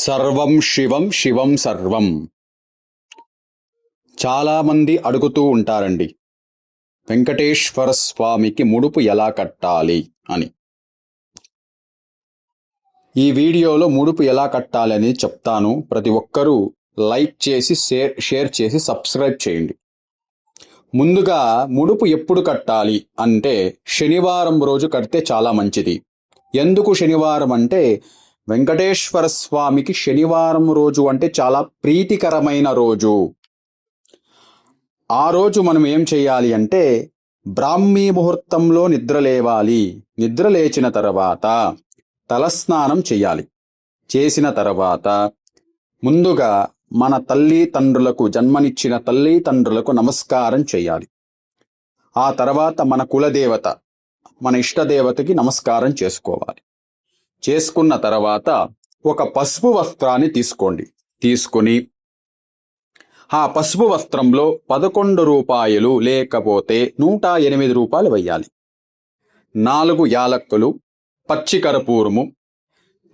సర్వం శివం శివం సర్వం. చాలామంది అడుగుతూ ఉంటారండి వెంకటేశ్వర స్వామికి ముడుపు ఎలా కట్టాలి? అని. ఈ వీడియోలో ముడుపు ఎలా కట్టాలి అనేది చెప్తాను. ప్రతి ఒక్కరూ లైక్ చేసి షేర్ షేర్ చేసి సబ్స్క్రైబ్ చేయండి. ముందుగా ముడుపు ఎప్పుడు కట్టాలి అంటే శనివారం రోజు కడితే చాలా మంచిది. ఎందుకు శనివారం అంటే వెంకటేశ్వర స్వామికి శనివారం రోజు అంటే చాలా ప్రీతికరమైన రోజు. ఆ రోజు మనం ఏం చేయాలి అంటే బ్రాహ్మీ ముహూర్తంలో నిద్ర లేవాలి. నిద్ర లేచిన తర్వాత తలస్నానం చేయాలి. చేసిన తర్వాత ముందుగా మన తల్లి తండ్రులకు జన్మనిచ్చిన తల్లి తండ్రులకు నమస్కారం చేయాలి. ఆ తర్వాత మన కులదేవత మన ఇష్టదేవతకి నమస్కారం చేసుకోవాలి. చేసుకున్న తర్వాత ఒక పసుపు వస్త్రాన్ని తీసుకోండి. తీసుకుని ఆ పసుపు వస్త్రంలో పదకొండు రూపాయలు లేకపోతే నూట ఎనిమిది రూపాయలు వెయ్యాలి. నాలుగు యాలక్కులు పచ్చికరపూరము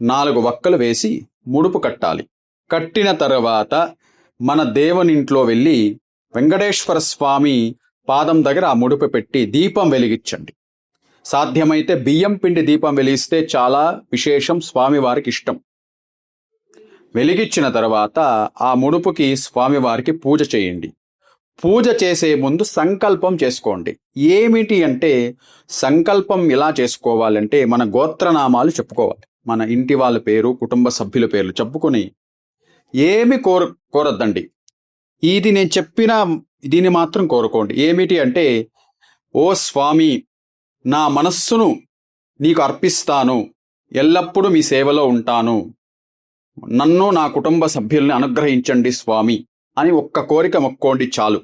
నాలుగు వక్కలు వేసి ముడుపు కట్టాలి. కట్టిన తర్వాత మన దేవునింట్లో వెళ్ళి వెంకటేశ్వర స్వామి పాదం దగ్గర ఆ ముడుపు పెట్టి దీపం వెలిగించండి. సాధ్యమైతే బియ్యం పిండి దీపం వెలిగిస్తే చాలా విశేషం స్వామివారికి ఇష్టం. వెలిగించిన తర్వాత ఆ ముడుపుకి స్వామివారికి పూజ చేయండి. పూజ చేసే ముందు సంకల్పం చేసుకోండి. ఏమిటి అంటే సంకల్పం ఎలా చేసుకోవాలంటే మన గోత్రనామాలు చెప్పుకోవాలి. మన ఇంటి వాళ్ళ పేరు కుటుంబ సభ్యుల పేర్లు చెప్పుకొని ఏమి కోర కోరద్దండి. ఇది నేను చెప్పిన దీన్ని మాత్రం కోరుకోండి. ఏమిటి అంటే ఓ స్వామి నా మనస్సును నీకు అర్పిస్తాను. ఎల్లప్పుడూ మీ సేవలో ఉంటాను. నన్ను నా కుటుంబ సభ్యుల్ని అనుగ్రహించండి స్వామి అని ఒక్క కోరిక మొక్కోండి చాలు.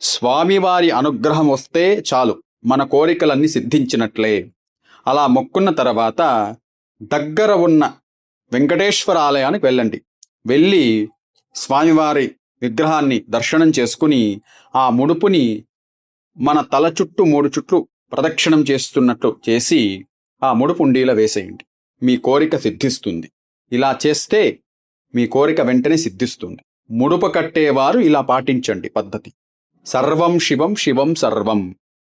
స్వామివారి అనుగ్రహం వస్తే చాలు. మన కోరికలన్నీ సిద్ధించినట్లే. అలా మొక్కున్న తర్వాత దగ్గర ఉన్న వెంకటేశ్వర ఆలయానికి వెళ్ళండి. వెళ్ళి స్వామివారి విగ్రహాన్ని దర్శనం చేసుకుని ఆ ముడుపుని మన తల చుట్టూ మూడు చుట్లు ప్రదక్షిణం చేస్తున్నట్లు చేసి ఆ ముడుపుండీల వేసేయండి. మీ కోరిక సిద్ధిస్తుంది. ఇలా చేస్తే మీ కోరిక వెంటనే సిద్ధిస్తుంది. ముడుపు కట్టేవారు ఇలా పాటించండి పద్ధతి. సర్వం శివం శివం సర్వం.